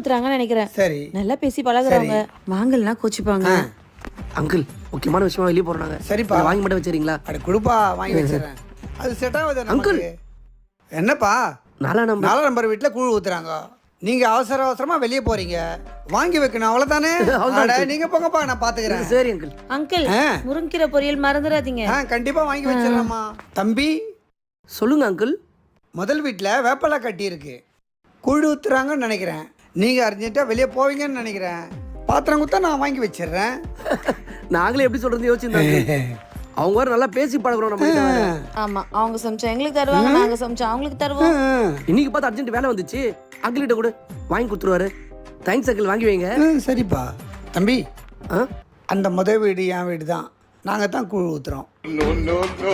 ஊத்துறாங்கன்னு நினைக்கிறேன். சரி. நல்லா பேசி பழகுறவங்க வாங்கல்னா கோச்சிப்பாங்க. அங்கிள் முக்கியமான விஷயமா வெளியே போறாங்க சரிப்பா. வாங்கி மட்டும் வச்சிருக்கீங்களா அட கொடுப்பா வாங்கி வச்சிடுறேன். அது செட் ஆகுது அங்கிள். நமக்கு என்னப்பா? நாலா நம்பர். நாலாம் நம்பர் வீட்டில் கூழ் ஊத்துறாங்க. நீங்க அவசர அவசரமா வெளியே போறீங்க. வாங்கி வைக்கணும் அவ்வளவுதானே? அவ்வளவுதான் அட, நீங்க போங்கப்பா நான் பாத்துக்கிறேன். சரி அங்கிள். அங்கிள் ஆ. முருங்கீரை பொரியல் மறந்துடாதீங்க. ஆ கண்டிப்பா வாங்கி வச்சிடறேம்மா. தம்பி. சொல்லுங்க அங்கிள். முதல் வீட்டில் வேப்பலை கட்டி இருக்கு. கூழ் ஊத்துறாங்கன்னு நினைக்கிறேன். நீங்க அர்ஜென்ட்டா வெளியே போவீங்கன்னு நினைக்கிறேன். பாத்திரம் குத்தா நான் வாங்கி வச்சிடுறேன். நாங்களே எப்படி சொல்றது யோசிச்சிருந்தாங்க. அவங்க வேற நல்லா பேசி பழகுறோம் நம்ம. ஆமா அவங்க சமைச்சா எங்களுக்கு தருவாங்க நாங்க சமைச்சா அவங்களுக்கு தருவோம். இன்னைக்கு பார்த்து அர்ஜென்ட் வேலை வந்துச்சு. அங்கிள் கிட்ட கூட வாங்கி கொடுத்துருவாரு. தேங்க்ஸ் அங்கிள் வாங்கி வைங்க. ம், சரிப்பா. தம்பி ஆ? அந்த முத வீடு என் வீடு தான் நாங்கள் தான் கூழ் ஊத்துறோம். No, no, no.